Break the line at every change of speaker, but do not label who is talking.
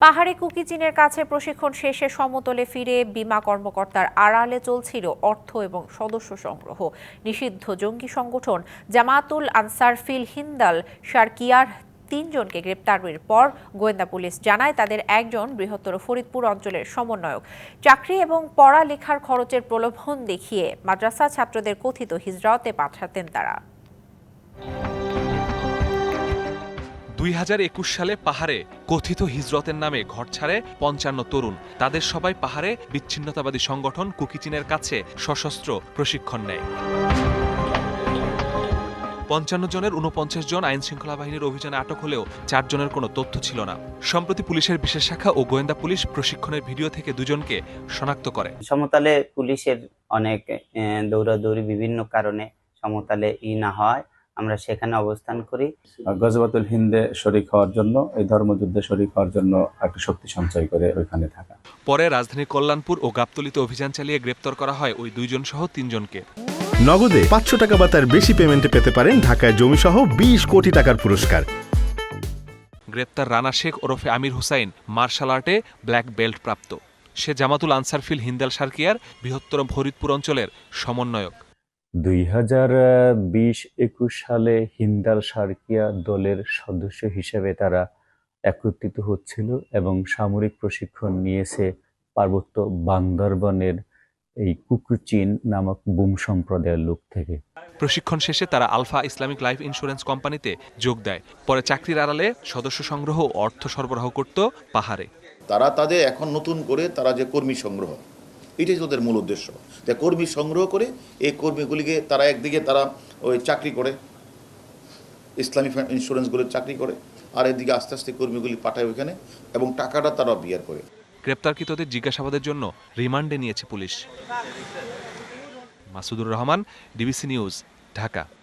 পাহাড়ে কুকিচিনের কাছে প্রশিক্ষণ শেষে সমতলে ফিরে বিমা কর্মকর্তার আড়ালে চলছিল অর্থ এবং সদস্য সংগ্রহ। নিষিদ্ধ জঙ্গি সংগঠন জামাতুল আনসার ফিল হিন্দাল শারকিয়ার তিনজনকে গ্রেপ্তারের পর গোয়েন্দা পুলিশ জানায় তাদের একজন বৃহত্তর ফরিদপুর অঞ্চলের সমন্বয়ক। চাকরি এবং পড়ালেখার খরচের প্রলোভন দেখিয়ে মাদ্রাসা ছাত্রদের কথিত হিজরতে পাঠাতেন তারা।
দুই হাজার একুশ সালে পাহাড়ে কথিত হিজরতের নামে ঘর ছাড়ে পঞ্চান্ন তরুণ। তাদের সবাই পাহাড়ে বিচ্ছিন্নতাবাদী সংগঠন কুকিচিনের কাছে সশস্ত্র প্রশিক্ষণ নেয়। পঞ্চান্ন জনের উনপঞ্চাশ জন আইন শৃঙ্খলা বাহিনীর অভিযানে আটক হলেও চারজনের কোনো তথ্য ছিল না। সম্প্রতি পুলিশের বিশেষ শাখা ও গোয়েন্দা পুলিশ প্রশিক্ষণের ভিডিও থেকে দুজনকে শনাক্ত করে।
সমতালে পুলিশের অনেক দৌড়াদৌড়ি বিভিন্ন কারণে সমতালে ই না হয়। আমরা সেখানে অবস্থান করি।
গজবাতুল হিন্দে শরিক হওয়ার জন্য এই ধর্মযুদ্ধে শরিক হওয়ার জন্য একটা শক্তি সঞ্চয় করে ওইখানে থাকা।
পরে রাজধানীর কল্যাণপুর ও গাবতলিতে অভিযান চালিয়ে গ্রেপ্তার করা হয় ওই দুইজন সহ তিনজনকে।
নগদে পাঁচশো টাকা বা তার বেশি পেমেন্টে পেতে পারেন ঢাকায় জমিসহ বিশ কোটি টাকার পুরস্কার।
গ্রেপ্তার রানা শেখ ওরফে আমির হুসাইন মার্শাল আর্টে ব্ল্যাক বেল্ট প্রাপ্ত। সে জামাতুল আনসারফিল হিন্দাল সার্কিয়ার বৃহত্তর ফরিদপুর অঞ্চলের সমন্বয়ক।
দুই হাজার বিশ একুশ সালে হিন্দাল সার্কিয়া দলের সদস্য হিসেবে তারা একত্রিত হচ্ছিল এবং সামরিক প্রশিক্ষণ নিয়েছে পার্বত্য বান্দরবনের এই কুকুচিন নামক বুম সম্প্রদায়ের লোক থেকে।
প্রশিক্ষণ শেষে তারা আলফা ইসলামিক লাইফ ইন্স্যুরেন্স কোম্পানিতে যোগ দেয়। পরে চাকরির আড়ালে সদস্য সংগ্রহ অর্থ সরবরাহ করত পাহাড়ে।
তারা তাদের এখন নতুন করে তারা যে কর্মী সংগ্রহ এটাই তাদের মূল উদ্দেশ্য। যে কর্মী সংগ্রহ করে এই কর্মীগুলিকে তারা একদিকে তারা ওই চাকরি করে, ইসলামী ইন্স্যুরেন্সগুলো চাকরি করে, আর এদিকে আস্তে আস্তে কর্মীগুলি পাঠায় ওইখানে এবং টাকাটা তারা বিয়ার করে।
গ্রেপ্তারকৃতদের জিজ্ঞাসাবাদের জন্য রিমান্ডে নিয়েছে police. Masudur Rahman, DBC news, Dhaka.